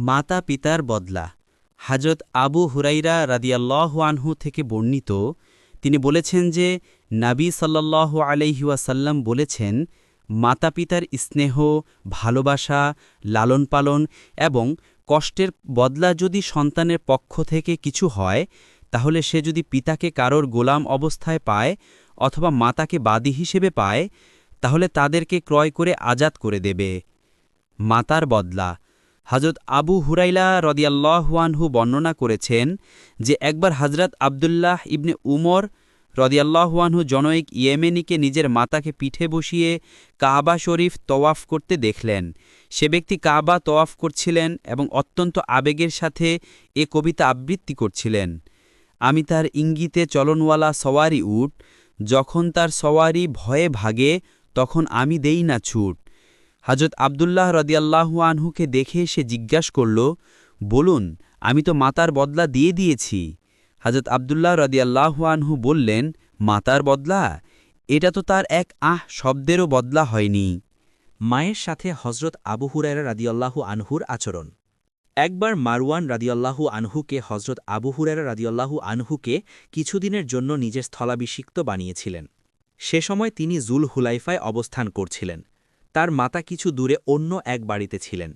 মাতা পিতার বদলা। হাজরত আবু হুরাইরা রাদিয়াল্লাহু আনহু থেকে বর্ণিত, তিনি বলেছেন যে, নাবী সাল্লাল্লাহু আলাইহি ওয়াসাল্লাম বলেছেন মাতা পিতার স্নেহ, ভালোবাসা লালন পালন এবং কষ্টের বদলা যদি সন্তানের পক্ষ থেকে কিছু হয়, তাহলে সে যদি পিতাকে কারোর গোলাম অবস্থায় পায় অথবা মাতাকে বাদী হিসেবে পায়, তাহলে তাদেরকে ক্রয় করে আজাদ করে দেবে। মাতার বদলা। হজরত আবু হুরাইলা রদিয়াল্লাহুয়ানহু বর্ণনা করেছেন যে একবার হজরত আবদুল্লাহ ইবনে উমর রদিয়াল্লাহুয়ানহু জনৈক ইয়েমেনিকে নিজের মাতাকে পিঠে বসিয়ে কাবা শরীফ তওয়াফ করতে দেখলেন। সে ব্যক্তি কাবা তওয়াফ করছিলেন এবং অত্যন্ত আবেগের সাথে এ কবিতা আবৃত্তি করছিলেন। আমি তার ইঙ্গিতে চলনওয়ালা সওয়ারি উঠ, যখন তার সওয়ারি ভয়ে ভাগে, তখন আমি দেই না ছুট। হজরত আবদুল্লাহ রদিয়াল্লাহু আনহুকে দেখে সে জিজ্ঞাস করল, বলুন, আমি তো মাতার বদলা দিয়ে দিয়েছি। হজরত আবদুল্লাহ রদিয়াল্লাহু আনহু বললেন, মাতার বদলা? এটা তো তার এক আহ শব্দেরও বদলা হয়নি। মায়ের সাথে হজরত আবু হুরায়রা রাদিয়াল্লাহু আনহুর আচরণ। একবার মারওয়ান রাদিয়াল্লাহু আনহুকে হজরত আবু হুরায়রা রাদিয়াল্লাহু আনহুকে কিছুদিনের জন্য নিজের স্থলাভিষিক্ত বানিয়েছিলেন। সে সময় তিনি জুল হুলাইফায় অবস্থান করছিলেন। তার মাতা কিছু দূরে অন্য এক বাড়িতে ছিলেন।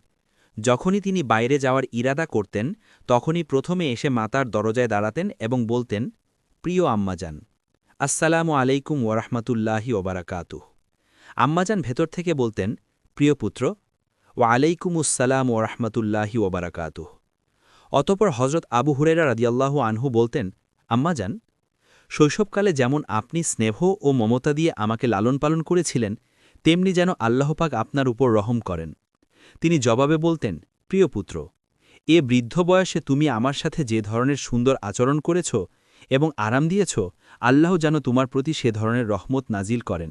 যখনই তিনি বাইরে যাওয়ার ইরাদা করতেন, তখনই প্রথমে এসে মাতার দরজায় দাঁড়াতেন এবং বলতেন, প্রিয় আম্মাজান, আসসালামু আলাইকুম ওরহমতুল্লাহি ওবারাকাতুহ আম্মাজান ভেতর থেকে বলতেন, প্রিয় পুত্র ও আলাইকুমুসালাম ও রহমতুল্লাহি ওবারাকাতুহ অতপর হজরত আবু হুরেরা রাদিয়াল্লাহু আনহু বলতেন, আম্মাজান, শৈশবকালে যেমন আপনি স্নেহ ও মমতা দিয়ে আমাকে লালন পালন করেছিলেন তেমনি যেন আল্লাহপাক আপনার উপর রহম করেন। তিনি জবাবে বলতেন, প্রিয় পুত্র, এ বৃদ্ধ বয়সে তুমি আমার সাথে যে ধরনের সুন্দর আচরণ করেছ এবং আরাম দিয়েছ, আল্লাহ যেন তোমার প্রতি সে ধরনের রহমত নাজিল করেন।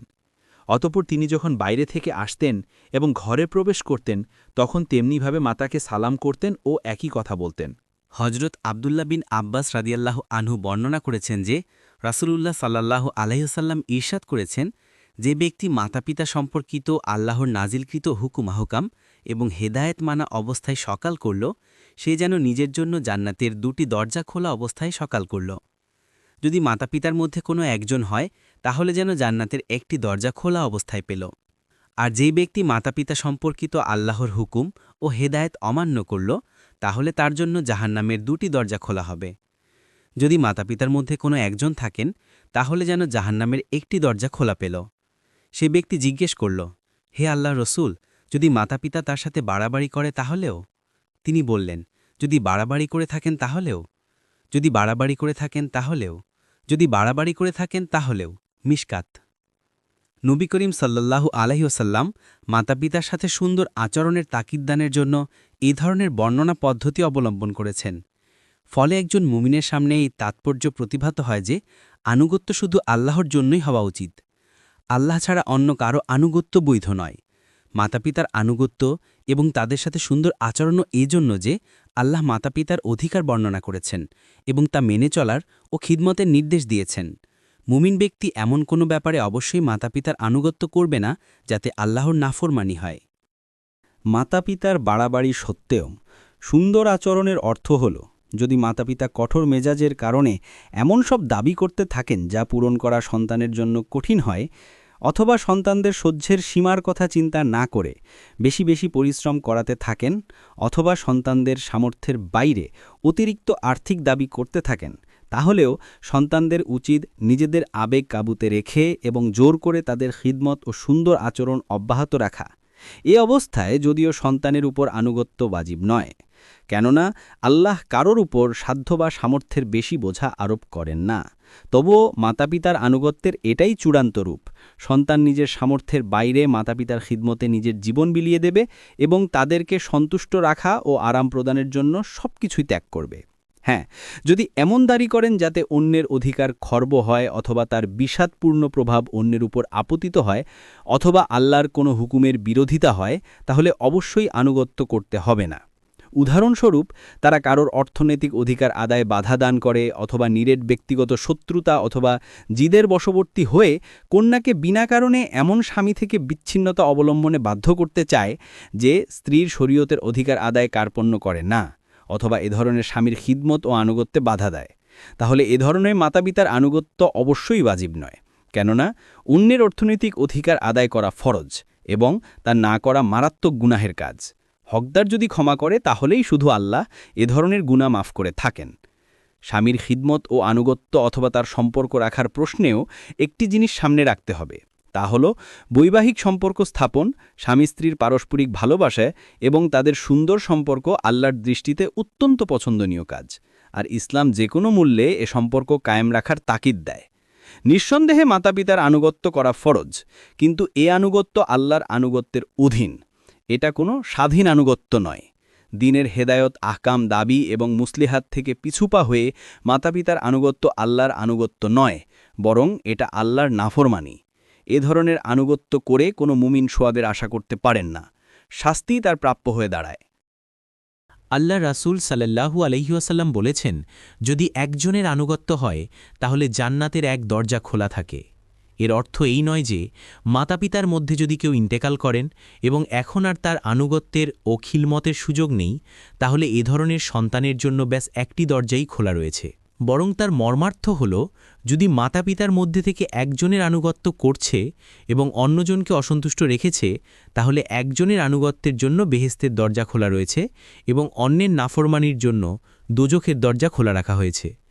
অতপর তিনি যখন বাইরে থেকে আসতেন এবং ঘরে প্রবেশ করতেন, তখন তেমনিভাবে মাতাকে সালাম করতেন ও একই কথা বলতেন। হজরত আবদুল্লা বিন আব্বাস রাদিয়াল্লাহ আনহু বর্ণনা করেছেন যে, রাসূলুল্লাহ সাল্লাল্লাহু আলাইসাল্লাম ঈর্ষাদ করেছেন যে ব্যক্তি মাতাপিতা সম্পর্কিত আল্লাহর নাজিলকৃত হুকুম আহকাম এবং হেদায়েত মানা অবস্থায় সকাল করল, সে যেন নিজের জন্য জান্নাতের দুটি দরজা খোলা অবস্থায় সকাল করল। যদি মাতাপিতার মধ্যে কোনো একজন হয়, তাহলে যেন জান্নাতের একটি দরজা খোলা অবস্থায় পেল। আর যেই ব্যক্তি মাতাপিতা সম্পর্কিত আল্লাহর হুকুম ও হেদায়েত অমান্য করল, তাহলে তার জন্য জাহান্নামের দুটি দরজা খোলা হবে। যদি মাতাপিতার মধ্যে কোনো একজন থাকেন, তাহলে যেন জাহান্নামের একটি দরজা খোলা পেল। সে ব্যক্তি জিজ্ঞেস করল, হে আল্লাহ রসুল, যদি মাতাপিতা তার সাথে বাড়াবাড়ি করে তাহলেও? তিনি বললেন, যদি বাড়াবাড়ি করে থাকেন তাহলেও? যদি বাড়াবাড়ি করে থাকেন তাহলেও? যদি বাড়াবাড়ি করে থাকেন তাহলেও? মিসকাত নবী করিম সাল্লাল্লাহু আলহিউসাল্লাম মাতাপিতার সাথে সুন্দর আচরণের তাকিদদানের জন্য এই ধরনের বর্ণনা পদ্ধতি অবলম্বন করেছেন। ফলে একজন মুমিনের সামনে এই তাৎপর্য প্রতিভাত হয় যে, আনুগত্য শুধু আল্লাহর জন্যই হওয়া উচিত। আল্লাহ ছাড়া অন্য কারও আনুগত্য বৈধ নয়। মাতাপিতার আনুগত্য এবং তাদের সাথে সুন্দর আচরণও এই জন্য যে আল্লাহ মাতাপিতার অধিকার বর্ণনা করেছেন এবং তা মেনে চলার ও খিদমতের নির্দেশ দিয়েছেন। মুমিন ব্যক্তি এমন কোনো ব্যাপারে অবশ্যই মাতাপিতার আনুগত্য করবে না যাতে আল্লাহর নাফরমানি হয়। মাতাপিতার বাড়াবাড়ি সত্ত্বেও সুন্দর আচরণের অর্থ হল, যদি মাতাপিতা কঠোর মেজাজের কারণে এমন সব দাবি করতে থাকেন যা পূরণ করা সন্তানের জন্য কঠিন হয় অথবা সন্তানদের সহ্যের সীমার কথা চিন্তা না করে বেশি বেশি পরিশ্রম করাতে থাকেন অথবা সন্তানদের সামর্থ্যের বাইরে অতিরিক্ত আর্থিক দাবি করতে থাকেন, তাহলেও সন্তানদের উচিত নিজেদের আবেগ কাবুতে রেখে এবং জোর করে তাদের খিদমত ও সুন্দর আচরণ অব্যাহত রাখা। এ অবস্থায় যদিও সন্তানের উপর আনুগত্য বাজিব নয়, কেননা আল্লাহ কারোর উপর সাধ্য বা সামর্থ্যের বেশি বোঝা আরোপ করেন না। তবুও মাতাপিতার আনুগত্যের এটাই চূড়ান্ত রূপ। সন্তান নিজের সামর্থ্যের বাইরে মাতাপিতার খিদমতে নিজের জীবন বিলিয়ে দেবে এবং তাদেরকে সন্তুষ্ট রাখা ও আরাম প্রদানের জন্য সব কিছুই ত্যাগ করবে। হ্যাঁ যদি এমন দাড়ি করেন যাতে অন্যের অধিকার খর্ব হয় অথবা তার বিষাদপূর্ণ প্রভাব অন্যের উপর আপতিত হয় অথবা আল্লাহর কোনো হুকুমের বিরোধিতা হয়, তাহলে অবশ্যই আনুগত্য করতে হবে না। উদাহরণস্বরূপ, তারা কারোর অর্থনৈতিক অধিকার আদায় বাধা দান করে অথবা নিরেট ব্যক্তিগত শত্রুতা অথবা জিদের বশবর্তী হয়ে কন্যাকে বিনা কারণে এমন স্বামী থেকে বিচ্ছিন্নতা অবলম্বনে বাধ্য করতে চায় যে স্ত্রীর শরীয়তের অধিকার আদায় কার্পণ্য করে না অথবা এ ধরনের স্বামীর খিদমত ও আনুগত্যে বাধা দেয়। তাহলে এ ধরনের মাতাপিতার আনুগত্য অবশ্যই বাজিব নয়, কেননা অন্যের অর্থনৈতিক অধিকার আদায় করা ফরজ এবং তা না করা মারাত্মক গুনাহের কাজ। হকদার যদি ক্ষমা করে, তাহলেই শুধু আল্লাহ এ ধরনের গুণা মাফ করে থাকেন। স্বামীর খিদমত ও আনুগত্য অথবা তার সম্পর্ক রাখার প্রশ্নেও একটি জিনিস সামনে রাখতে হবে। তা হল, বৈবাহিক সম্পর্ক স্থাপন, স্বামী স্ত্রীর পারস্পরিক ভালোবাসায় এবং তাদের সুন্দর সম্পর্ক আল্লাহর দৃষ্টিতে অত্যন্ত পছন্দনীয় কাজ। আর ইসলাম যে কোনো মূল্যে এ সম্পর্ক কায়েম রাখার তাকিদ দেয়। নিঃসন্দেহে মাতাপিতার আনুগত্য করা ফরজ, কিন্তু এ আনুগত্য আল্লাহর আনুগত্যের অধীন। এটা কোনো স্বাধীন আনুগত্য নয়। দিনের হেদায়ত, আহকাম, দাবি এবং মুসলিহাত থেকে পিছুপা হয়ে মাতাপিতার আনুগত্য আল্লাহর আনুগত্য নয়, বরং এটা আল্লাহর নাফরমানি। এ ধরনের আনুগত্য করে কোনো মুমিন সোয়াদের আশা করতে পারেন না। শাস্তি তার প্রাপ্য হয়ে দাঁড়ায়। আল্লাহ রাসূল সাল্লাল্লাহু আলহিউসাল্লাম বলেছেন, যদি একজনের আনুগত্য হয়, তাহলে জান্নাতের এক দরজা খোলা থাকে। এর অর্থ এই নয় যে মাতাপিতার মধ্যে যদি কেউ ইন্টেকাল করেন এবং এখন আর তার আনুগত্যের ও খিলমতের সুযোগ নেই, তাহলে এ ধরনের সন্তানের জন্য ব্যাস একটি দরজাই খোলা রয়েছে। বরং তার মর্মার্থ হল, যদি মাতাপিতার মধ্যে থেকে একজনের আনুগত্য করছে এবং অন্যজনকে অসন্তুষ্ট রেখেছে, তাহলে একজনের আনুগত্যের জন্য বেহেস্তের দরজা খোলা রয়েছে এবং অন্যের নাফরমানির জন্য দোজখের দরজা খোলা রাখা হয়েছে।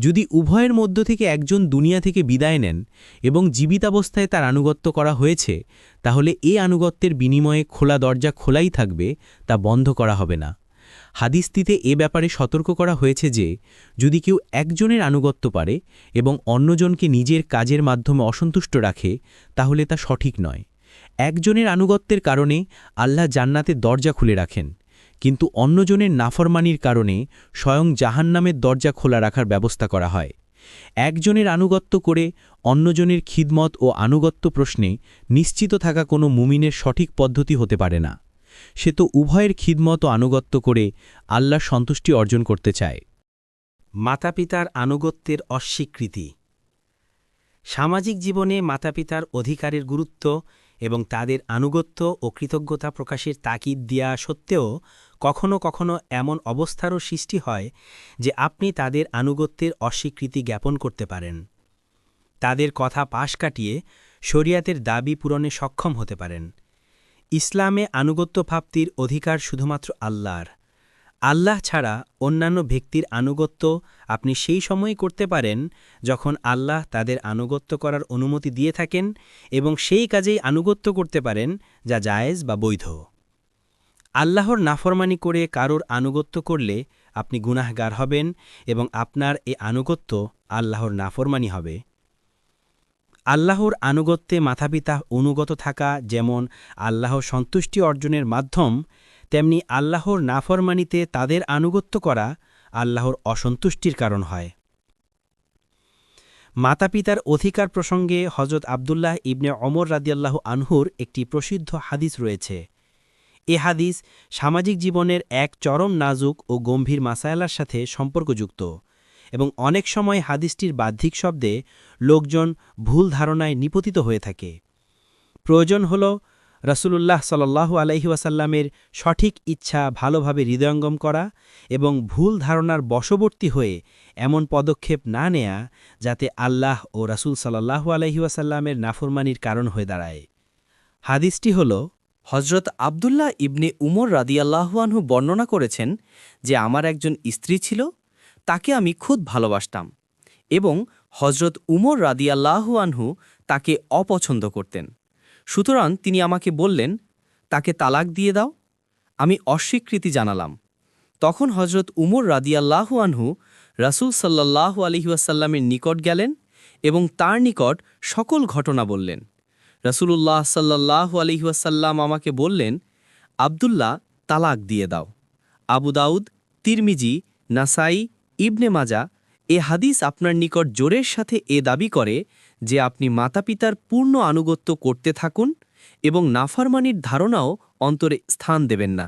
যদি উভয়ের মধ্য থেকে একজন দুনিয়া থেকে বিদায় নেন এবং জীবিতাবস্থায় তার আনুগত্য করা হয়েছে, তাহলে এ আনুগত্যের বিনিময়ে খোলা দরজা খোলাই থাকবে, তা বন্ধ করা হবে না। হাদিসটিতে এ ব্যাপারে সতর্ক করা হয়েছে যে, যদি কেউ একজনের আনুগত্য পারে এবং অন্যজনকে নিজের কাজের মাধ্যমে অসন্তুষ্ট রাখে, তাহলে তা সঠিক নয়। একজনের আনুগত্যের কারণে আল্লাহ জান্নাতে দরজা খুলে রাখেন। কিন্তু অন্যজনের নাফরমানির কারণে স্বয়ং জাহান্নামের দরজা খোলা রাখার ব্যবস্থা করা হয়। একজনের আনুগত্য করে অন্যজনের খিদমত ও আনুগত্য প্রশ্নে নিশ্চিত থাকা কোনো মুমিনের সঠিক পদ্ধতি হতে পারে না। সে তো উভয়ের খিদমত ও আনুগত্য করে আল্লাহর সন্তুষ্টি অর্জন করতে চায়। মাতাপিতার আনুগত্যের অস্বীকৃতি। সামাজিক জীবনে মাতাপিতার অধিকারের গুরুত্ব এবং তাদের আনুগত্য ও কৃতজ্ঞতা প্রকাশের তাকিদ দেওয়া সত্ত্বেও কখনো কখনো এমন অবস্থারও সৃষ্টি হয় যে আপনি তাদের আনুগত্যের অস্বীকৃতি জ্ঞাপন করতে পারেন। তাদের কথা পাশ কাটিয়ে শরিয়াতের দাবি পূরণে সক্ষম হতে পারেন। ইসলামে আনুগত্য প্রাপ্তির অধিকার শুধুমাত্র আল্লাহর। আল্লাহ ছাড়া অন্যান্য ব্যক্তির আনুগত্য আপনি সেই সময়ই করতে পারেন যখন আল্লাহ তাদের আনুগত্য করার অনুমতি দিয়ে থাকেন এবং সেই কাজেই আনুগত্য করতে পারেন যা জায়েজ বা বৈধ। আল্লাহর নাফরমানি করে কারোর আনুগত্য করলে আপনি গুনাহগার হবেন এবং আপনার এ আনুগত্য আল্লাহর নাফরমানি হবে। আল্লাহর আনুগত্যে মাথাপিতা অনুগত থাকা যেমন আল্লাহর সন্তুষ্টি অর্জনের মাধ্যম, তেমনি আল্লাহর নাফরমানিতে তাদের আনুগত্য করা আল্লাহর অসন্তুষ্টির কারণ হয়। মাতাপিতার অধিকার প্রসঙ্গে হজরত আবদুল্লাহ ইবনে অমর রাদিয়াল্লাহ আনহুর একটি প্রসিদ্ধ হাদিস রয়েছে। এ হাদিস সামাজিক জীবনের এক চরম নাজুক ও গম্ভীর মাসায়ালার সাথে সম্পর্কযুক্ত এবং অনেক সময় হাদিসটির বাহ্যিক শব্দে লোকজন ভুল ধারণায় নিপতিত হয়ে থাকে। প্রয়োজন হল রসুলুল্লাহ সাল্লাহ আলহি ওয়াসাল্লামের সঠিক ইচ্ছা ভালোভাবে হৃদয়ঙ্গম করা এবং ভুল ধারণার বশবর্তী হয়ে এমন পদক্ষেপ না নেয়া যাতে আল্লাহ ও রাসুল সাল্লাহ আলহি ওয়াসাল্লামের নাফরমানির কারণ হয়ে দাঁড়ায়। হাদিসটি হল হজরত আবদুল্লাহ ইবনে উমর রাদিয়াল্লাহুয়ানহু বর্ণনা করেছেন যে আমার একজন স্ত্রী ছিল, তাকে আমি খুব ভালোবাসতাম এবং হজরত উমর রাদিয়াল্লাহুয়ানহু তাকে অপছন্দ করতেন। সুতরাং তিনি আমাকে বললেন, তাকে তালাক দিয়ে দাও, আমি অস্বীকৃতি জানালাম। তখন হজরত উমর রাদিয়াল্লাহুয়ানহু রাসূল সাল্লাল্লাহু আলহিউসাল্লামের নিকট গেলেন এবং তার নিকট সকল ঘটনা বললেন। রসুলুল্লাহ সাল্লাহ আলহিহাসাল্লাম আমাকে বললেন, আবদুল্লাহ, তালাক দিয়ে দাও। আবু দাউদ, তিরমিজি, নাসাই, ইবনে মাজা এ হাদিস আপনার নিকট জোরের সাথে এ দাবি করে যে আপনি মাতাপিতার পূর্ণ আনুগত্য করতে থাকুন এবং নাফারমানির ধারণাও অন্তরে স্থান দেবেন না।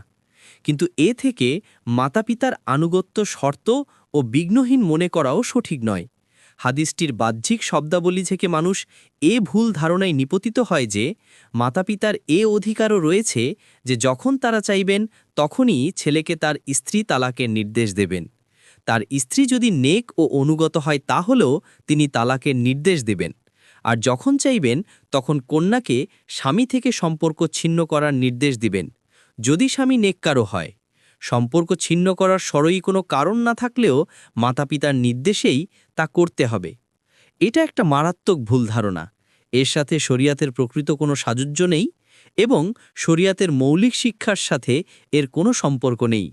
কিন্তু এ থেকে মাতাপিতার আনুগত্য শর্ত ও বিঘ্নহীন মনে করাও সঠিক নয়। হাদিসটির বাহ্যিক শব্দাবলী থেকে মানুষ এ ভুল ধারণায় নিপতিত হয় যে, মাতাপিতার এ অধিকারও রয়েছে যে যখন তারা চাইবেন, তখনই ছেলেকে তার স্ত্রী তালাকের নির্দেশ দেবেন। তার স্ত্রী যদি নেক ও অনুগত হয় তাহলেও তিনি তালাকের নির্দেশ দেবেন। আর যখন চাইবেন, তখন কন্যাকে স্বামী থেকে সম্পর্ক ছিন্ন করার নির্দেশ দিবেন। যদি স্বামী নেককারও হয়। সম্পর্ক ছিন্ন করার সরই কোনো কারণ না থাকলেও মাতাপিতার নির্দেশেই তা করতে হবে। এটা একটা মারাত্মক ভুল ধারণা। এর সাথে শরিয়াতের প্রকৃত কোনো সাযুজ্য নেই এবং শরিয়াতের মৌলিক শিক্ষার সাথে এর কোনো সম্পর্ক নেই।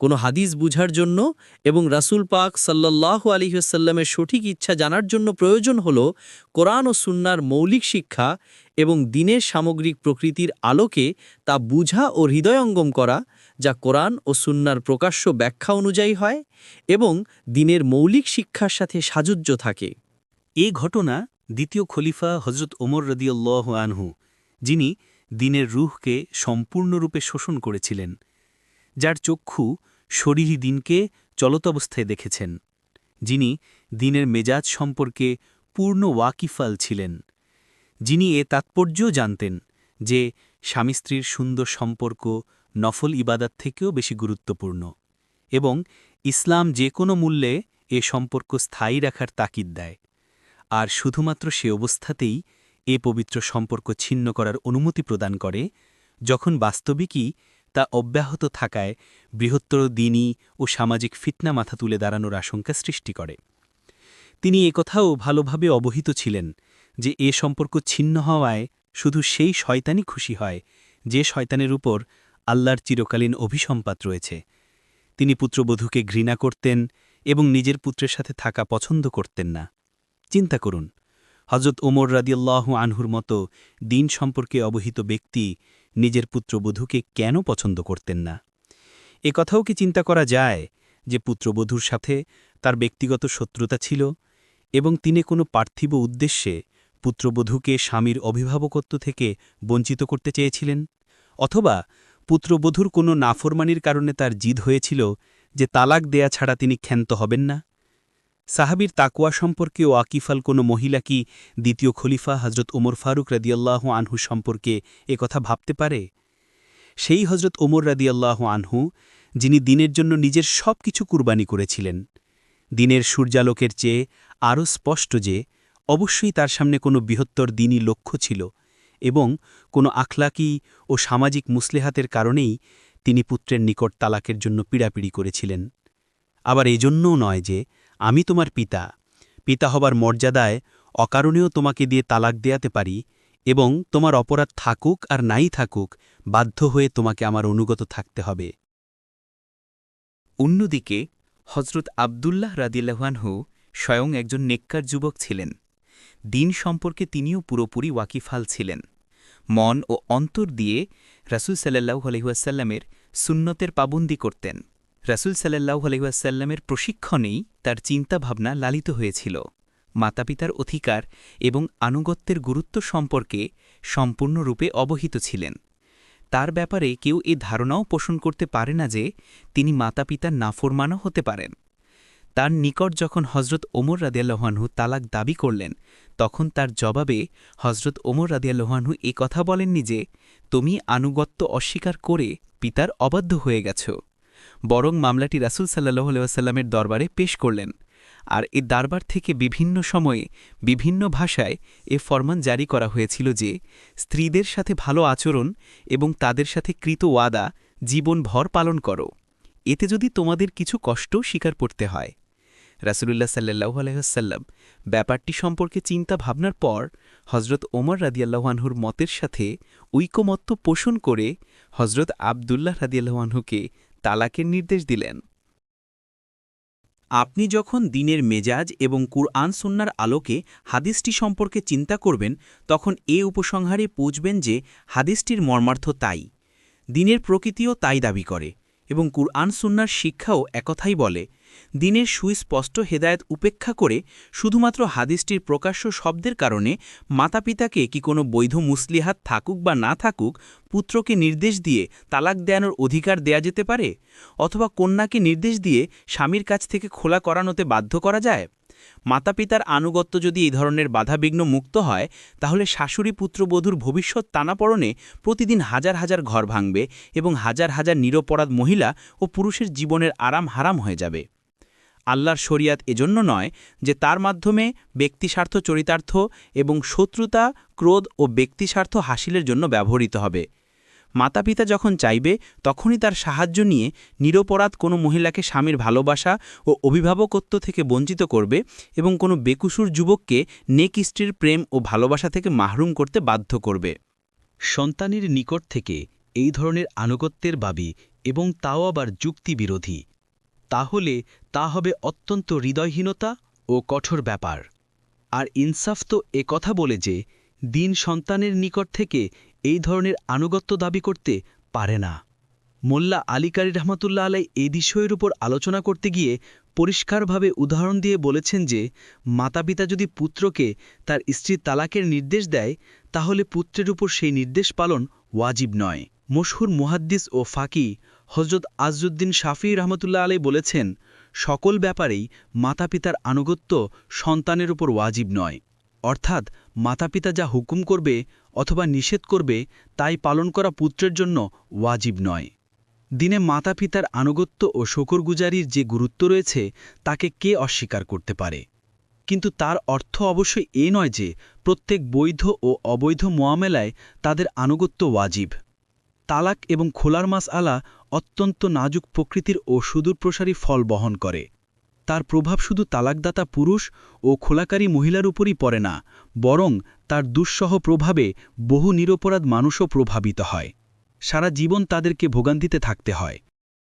কোনো হাদিস বুঝার জন্য এবং রাসূল পাক সাল্লাহ আলিহাসাল্লামের সঠিক ইচ্ছা জানার জন্য প্রয়োজন হল কোরআন ও সুন্নার মৌলিক শিক্ষা এবং দিনের সামগ্রিক প্রকৃতির আলোকে তা বুঝা ও হৃদয়ঙ্গম করা, যা কোরআন ও সুন্নার প্রকাশ্য ব্যাখ্যা অনুযায়ী হয় এবং দিনের মৌলিক শিক্ষার সাথে সাযুজ্য থাকে। এ ঘটনা দ্বিতীয় খলিফা হজরত ওমর রদিউল্লাহ আনহু, যিনি দিনের রুহকে সম্পূর্ণরূপে শোষণ করেছিলেন, যার চক্ষু শরীরী দিনকে চলতাবস্থায় দেখেছেন, যিনি দিনের মেজাজ সম্পর্কে পূর্ণ ওয়াকিফাল ছিলেন। যিনি এ তাৎপর্যও জানতেন যে স্বামী স্ত্রীর সুন্দর সম্পর্ক নফল ইবাদাত থেকেও বেশি গুরুত্বপূর্ণ এবং ইসলাম যে কোনো মূল্যে এ সম্পর্ক স্থায়ী রাখার তাকিদ দেয়। আর শুধুমাত্র সে অবস্থাতেই এ পবিত্র সম্পর্ক ছিন্ন করার অনুমতি প্রদান করে, যখন বাস্তবিকই তা অব্যাহত থাকায় বৃহত্তর দিনই ও সামাজিক ফিতনা মাথা তুলে দাঁড়ানোর আশঙ্কা সৃষ্টি করে। তিনি একথাও ভালোভাবে অবহিত ছিলেন যে এ সম্পর্ক ছিন্ন হওয়ায় শুধু সেই শয়তানই খুশি হয়, যে শয়তানের উপর আল্লাহর চিরকালীন অভিসম্পাত রয়েছে। তিনি পুত্রবধূকে ঘৃণা করতেন এবং নিজের পুত্রের সাথে থাকা পছন্দ করতেন না। চিন্তা করুন হজরত ওমর রাদিয়াল্লাহ আনহুর মতো দিন সম্পর্কে অবহিত ব্যক্তি নিজের পুত্রবধূকে কেন পছন্দ করতেন না? এ কথাও কি চিন্তা করা যায় যে পুত্রবধূর সাথে তার ব্যক্তিগত শত্রুতা ছিল এবং তিনি কোনো পার্থিব উদ্দেশ্যে পুত্রবধূকে স্বামীর অভিভাবকত্ব থেকে বঞ্চিত করতে চেয়েছিলেন, অথবা পুত্রবধূর কোনো নাফরমানির কারণে তার জিদ হয়েছিল যে তালাক দেয়া ছাড়া তিনি ক্ষান্ত হবেন না। সাহাবির তাকুয়া সম্পর্কে ও আকিফাল কোনো মহিলা কি দ্বিতীয় খলিফা হজরত ওমর ফারুক রাদিয়াল্লাহ আনহু সম্পর্কে কথা ভাবতে পারে? সেই হজরত ওমর রাদিয়াল্লাহ আনহু, যিনি দিনের জন্য নিজের সব কিছু কুরবানি করেছিলেন, দিনের সূর্যালোকের চেয়ে আরও স্পষ্ট যে অবশ্যই তার সামনে কোনো বৃহত্তর দিনই লক্ষ্য ছিল এবং কোনো আখলাকি ও সামাজিক মুসলেহাতের কারণেই তিনি পুত্রের নিকট তালাকের জন্য পীড়াপিড়ি করেছিলেন। আবার এজন্যও নয় যে, আমি তোমার পিতা পিতা হবার মর্যাদায় অকারণেও তোমাকে দিয়ে তালাক দেয়াতে পারি এবং তোমার অপরাধ থাকুক আর নাই থাকুক, বাধ্য হয়ে তোমাকে আমার অনুগত থাকতে হবে। অন্যদিকে হজরত আবদুল্লাহ রাদিল্লাহানহু স্বয়ং একজন নেককার যুবক ছিলেন। দিন সম্পর্কে তিনিও পুরোপুরি ওয়াকিফাল ছিলেন। মন ও অন্তর দিয়ে রাসুল সাল্লাহু আলহিহাসাল্লামের সুন্নতের পাবন্দি করতেন। রাসুল সাল্লাহু আলহিহাসাল্লামের প্রশিক্ষণেই তার চিন্তাভাবনা লালিত হয়েছিল। মাতাপিতার অধিকার এবং আনুগত্যের গুরুত্ব সম্পর্কে সম্পূর্ণরূপে অবহিত ছিলেন। তার ব্যাপারে কেউ এ ধারণাও পোষণ করতে পারে না যে তিনি মাতাপিতার নাফরমানও হতে পারেন। তার নিকট যখন হজরত ওমর রাদিয়াল্লাহানহু তালাক দাবি করলেন, তখন তার জবাবে হজরত ওমর রাদিয়াল্লাহানহু এ কথা বলেননি যে, তুমি আনুগত্য অস্বীকার করে পিতার অবাধ্য হয়ে গেছ। বরং মামলাটি রাসুল সাল্লাহ আলাইসাল্লামের দরবারে পেশ করলেন। আর এ দরবার থেকে বিভিন্ন সময়ে বিভিন্ন ভাষায় এ ফরমান জারি করা হয়েছিল যে, স্ত্রীদের সাথে ভালো আচরণ এবং তাদের সাথে কৃত ওয়াদা জীবনভর পালন করো। এতে যদি তোমাদের কিছু কষ্ট স্বীকার করতে হয়। রাসুলুল্লাহ সাল্লাহ আলহাম ব্যাপারটি সম্পর্কে চিন্তা ভাবনার পর হজরত ওমর রাদিয়াল্লাহানহুর মতের সাথে ঐকমত্য পোষণ করে হজরত আবদুল্লাহ রাদিয়াল্লাহানহুকে তালাকের নির্দেশ দিলেন। আপনি যখন দিনের মেজাজ এবং কুরআন সুন্নার আলোকে হাদিসটি সম্পর্কে চিন্তা করবেন, তখন এ উপসংহারে পৌঁছবেন যে হাদিসটির মর্মার্থ তাই। দিনের প্রকৃতিও তাই দাবি করে। এবং কুরআন সুন্নার শিক্ষাও একথাই বলে, দিনের সুস্পষ্ট হেদায়ত উপেক্ষা করে শুধুমাত্র হাদিসটির প্রকাশ্য শব্দের কারণে মাতা পিতাকে কি কোনো বৈধ মুসলিহাত থাকুক বা না থাকুক, পুত্রকে নির্দেশ দিয়ে তালাক দেয়ানোর অধিকার দেয়া যেতে পারে? অথবা কন্যাকে নির্দেশ দিয়ে স্বামীর কাছ থেকে খোলা করানোতে বাধ্য করা যায়? মাতাপিতার আনুগত্য যদি এই ধরনের বাধাবিঘ্ন মুক্ত হয়, তাহলে শাশুড়ি পুত্রবধূর ভবিষ্যৎ টানাপড়নে প্রতিদিন হাজার হাজার ঘর ভাঙবে এবং হাজার হাজার নিরপরাধ মহিলা ও পুরুষের জীবনের আরাম হারাম হয়ে যাবে। আল্লাহর শরিয়াত এজন্য নয় যে তার মাধ্যমে ব্যক্তিস্বার্থ চরিতার্থ এবং শত্রুতা, ক্রোধ ও ব্যক্তিস্বার্থ হাসিলের জন্য ব্যবহৃত হবে। মাতাপিতা যখন চাইবে, তখনই তার সাহায্য নিয়ে নিরপরাধ কোনো মহিলাকে স্বামীর ভালোবাসা ও অভিভাবকত্ব থেকে বঞ্চিত করবে এবং কোনো বেকুসুর যুবককে নেক স্ত্রীর প্রেম ও ভালোবাসা থেকে মাহরুম করতে বাধ্য করবে। সন্তানের নিকট থেকে এই ধরনের আনুগত্যের বাবি এবং তাও আবার যুক্তিবিরোধী। তাহলে তা হবে অত্যন্ত হৃদয়হীনতা ও কঠোর ব্যাপার। আর ইনসাফ তো কথা বলে যে, দিন সন্তানের নিকট থেকে এই ধরনের আনুগত্য দাবি করতে পারে না। মোল্লা আলিকারি রহমতুল্লাহ আলাই এই বিষয়ের উপর আলোচনা করতে গিয়ে পরিষ্কারভাবে উদাহরণ দিয়ে বলেছেন যে, মাতাপিতা যদি পুত্রকে তার স্ত্রীর তালাকের নির্দেশ দেয়, তাহলে পুত্রের উপর সেই নির্দেশ পালন ওয়াজিব নয়। মশহুর মুহাদ্দিস ও ফাকি হজরত আজউদ্দিন শাফি রহমতুল্লাহ আলাই বলেছেন, সকল ব্যাপারেই মাতাপিতার আনুগত্য সন্তানের উপর ওয়াজিব নয়। অর্থাৎ মাতাপিতা যা হুকুম করবে অথবা নিষেধ করবে, তাই পালন করা পুত্রের জন্য ওয়াজিব নয়। দিনে মাতাপিতার আনুগত্য ও শকরগুজারির যে গুরুত্ব রয়েছে, তাকে কে অস্বীকার করতে পারে? কিন্তু তার অর্থ অবশ্যই এ নয় যে, প্রত্যেক বৈধ ও অবৈধ মোয়ামেলায় তাদের আনুগত্য ওয়াজিব। তালাক এবং খোলার মাস আলা অত্যন্ত নাজুক প্রকৃতির ও সুদূরপ্রসারী ফল বহন করে। তার প্রভাব শুধু তালাকদাতা পুরুষ ও খোলাকারী মহিলার উপরই পড়ে না, বরং তার দুঃসহ প্রভাবে বহু নিরপরাধ মানুষও প্রভাবিত হয়। সারা জীবন তাদেরকে ভোগান্তিতে থাকতে হয়।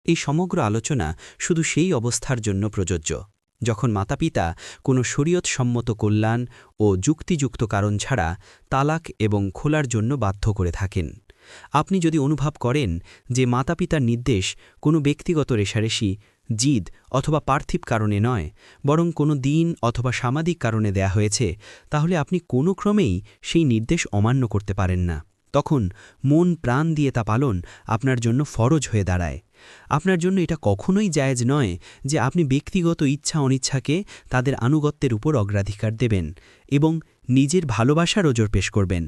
এই সমগ্র আলোচনা শুধু সেই অবস্থার জন্য প্রযোজ্য, যখন মাতাপিতা কোনো শরীয়তসম্মত কল্যাণ ও যুক্তিযুক্ত কারণ ছাড়া তালাক এবং খোলার জন্য বাধ্য করে থাকেন। আপনি যদি অনুভব করেন যে মাতাপিতার নির্দেশ কোনো ব্যক্তিগত রেশারেশি জিদ অথবা পার্থিব কারণে নয়, বরং কোনো দিন অথবা সামাজিক কারণে দেয়া হয়েছে, তাহলে আপনি কোনো ক্রমেই সেই নির্দেশ অমান্য করতে পারেন না। তখন মন প্রাণ দিয়ে তা পালন আপনার জন্য ফরজ হয়ে দাঁড়ায়। আপনার জন্য এটা কখনোই জায়েজ নয় যে আপনি ব্যক্তিগত ইচ্ছা অনিচ্ছাকে তাদের আনুগত্যের উপর অগ্রাধিকার দেবেন এবং নিজের ভালোবাসার ওজোর পেশ করবেন।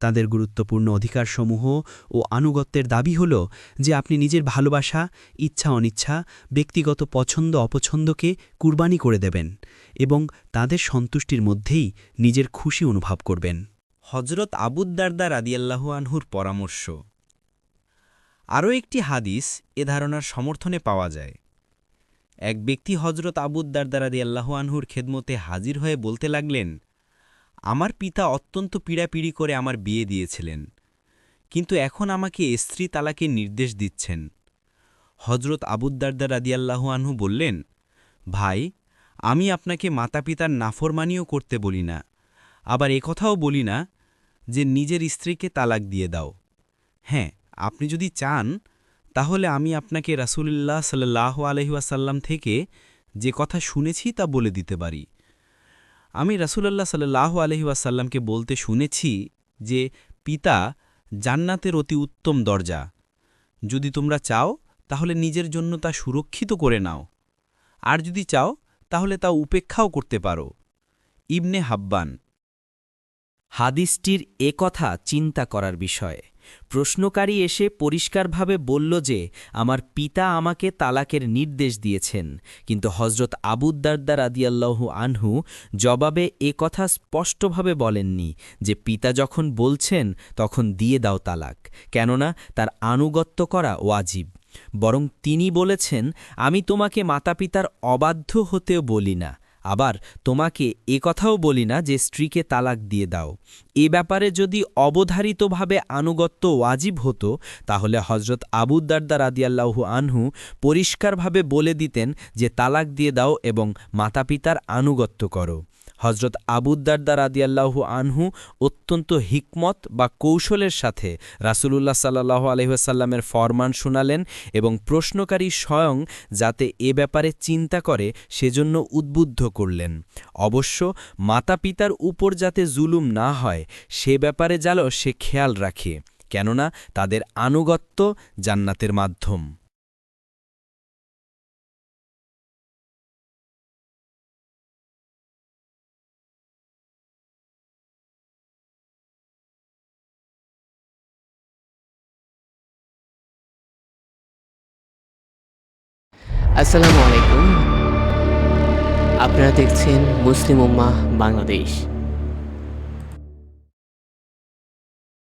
তাদের গুরুত্বপূর্ণ অধিকারসমূহ ও আনুগত্যের দাবি হল যে আপনি নিজের ভালোবাসা, ইচ্ছা অনিচ্ছা, ব্যক্তিগত পছন্দ অপছন্দকে কুরবানি করে দেবেন এবং তাদের সন্তুষ্টির মধ্যেই নিজের খুশি অনুভব করবেন। হজরত আবুদ্দারদা রাদিয়াল্লাহু আনহুর পরামর্শ। আরও একটি হাদিস এ ধারণার সমর্থনে পাওয়া যায়। এক ব্যক্তি হজরত আবুদ্দারদা রাদিয়াল্লাহু আনহুর খেদমতে হাজির হয়ে বলতে লাগলেন আমার পিতা অত্যন্ত পীড়াপিড়ি করে আমার বিয়ে দিয়েছিলেন। কিন্তু এখন আমাকে স্ত্রী তালাকে নির্দেশ দিচ্ছেন। হজরত আবুদ্দারদা রাদিয়াল্লাহু আনহু বললেন, ভাই, আমি আপনাকে মাতা পিতার নাফরমানিও করতে বলি না। আবার একথাও বলি না যে নিজের স্ত্রীকে তালাক দিয়ে দাও। হ্যাঁ আপনি যদি চান, তাহলে আমি আপনাকে রাসূলুল্লাহ সাল্লাহ আলহিউসাল্লাম থেকে যে কথা শুনেছি তা বলে দিতে পারি। আমি রাসূলুল্লাহ সাল্লাহ আলহিউসাল্লামকে বলতে শুনেছি যে পিতা জান্নাতের অতি উত্তম দরজা। যদি তোমরা চাও, তাহলে নিজের জন্য তা সুরক্ষিত করে নাও। আর যদি চাও, তাহলে তা উপেক্ষাও করতে পারো। ইবনে হাব্বান। হাদিসটির এ কথা চিন্তা করার বিষয়। প্রশ্নকারী এসে পরিষ্কারভাবে বলল যে, আমার পিতা আমাকে তালাকের নির্দেশ দিয়েছেন। কিন্তু হজরত আবুদ্দারদা রাদিয়াল্লাহু আনহু জবাবে এ কথা স্পষ্টভাবে বলেননি যে, পিতা যখন বলছেন, তখন দিয়ে দাও তালাক। কেননা, তার আনুগত্য করা ওয়াজিব। বরং তিনি বলেছেন, আমি তোমাকে মাতাপিতার অবাধ্য হতেও বলি না। আবার তোমাকে এ কথাও বলি না যে স্ত্রীকে তালাক দিয়ে দাও। এ ব্যাপারে যদি অবধারিতভাবে আনুগত্য ওয়াজিব হতো, তাহলে হজরত আবুদ্দারদা রাদিয়াল্লাহু আনহু পরিষ্কারভাবে বলে দিতেন যে তালাক দিয়ে দাও এবং মাতাপিতার আনুগত্য করো। হজরত আবুদ্দারদা রাদিয়াল্লাহু আনহু অত্যন্ত হিকমত বা কৌশলের সাথে রাসূলুল্লাহ সাল্লাহ আলহিহাসাল্লামের ফরমান শোনালেন এবং প্রশ্নকারী স্বয়ং যাতে এ ব্যাপারে চিন্তা করে সেজন্য উদ্বুদ্ধ করলেন। অবশ্য মাতা পিতার উপর যাতে জুলুম না হয়, সে ব্যাপারে যেন সে খেয়াল রাখে, কেননা তাদের আনুগত্য জান্নাতের মাধ্যম। আসসালামু আলাইকুম। আপনারা দেখছেন মুসলিম উম্মাহ বাংলাদেশ।